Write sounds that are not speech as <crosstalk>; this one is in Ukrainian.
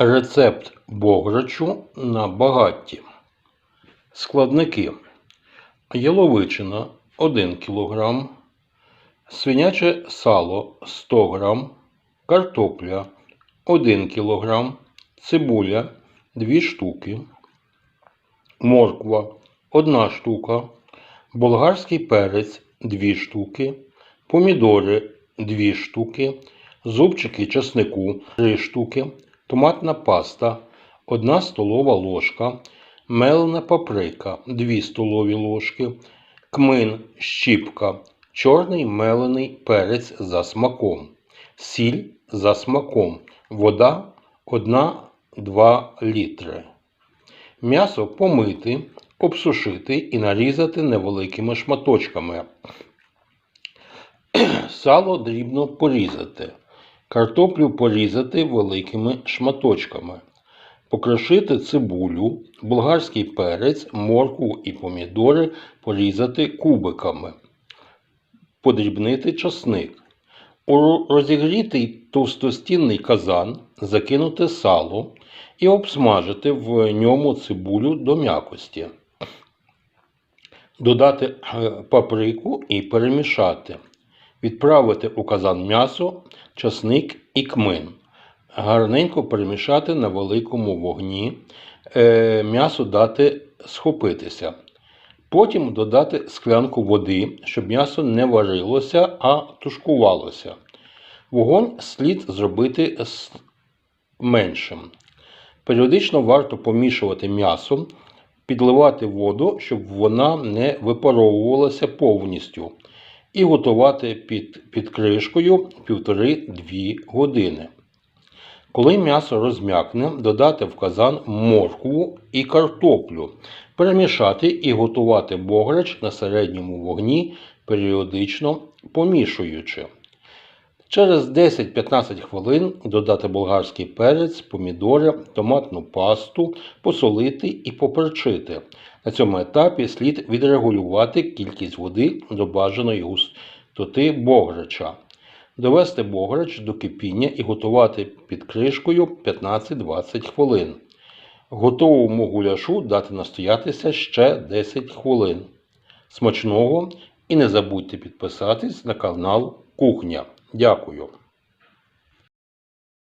Рецепт бограчу на багатті. Складники. Яловичина 1 кг, свиняче сало 100 г, картопля 1 кг, цибуля 2 штуки, морква 1 штука, болгарський перець 2 штуки, помідори 2 штуки, зубчики чеснику 3 штуки, томатна паста 1 столова ложка, мелена паприка 2 столові ложки, кмин щіпка, чорний мелений перець за смаком, сіль за смаком, вода 1-2 літри. М'ясо помити, обсушити і нарізати невеликими шматочками. <clears throat> Сало дрібно порізати. Картоплю порізати великими шматочками. Покрошити цибулю, болгарський перець, моркву і помідори порізати кубиками. Подрібнити часник. У розігрітий товстостінний казан закинути сало і обсмажити в ньому цибулю до м'якості. Додати е, паприку і перемішати. Відправити у казан м'ясо, часник і кмин. Гарненько перемішати на великому вогні. Е, М'ясо дати схопитися. Потім додати склянку води, щоб м'ясо не варилося, а тушкувалося. Вогонь слід зробити меншим. Періодично варто помішувати м'ясо, підливати воду, щоб вона не випаровувалася повністю, і готувати під, під кришкою 1,5-2 години. Коли м'ясо розм'якне, додати в казан моркву і картоплю, перемішати і готувати бограч на середньому вогні, періодично помішуючи. Через 10-15 хвилин додати болгарський перець, помідори, томатну пасту, посолити і поперчити. На цьому етапі слід відрегулювати кількість води до бажаної густоти бограча. Довести бограч до кипіння і готувати під кришкою 15-20 хвилин. Готовому гуляшу дати настоятися ще 10 хвилин. Смачного і не забудьте підписатись на канал Кухня. Дякую.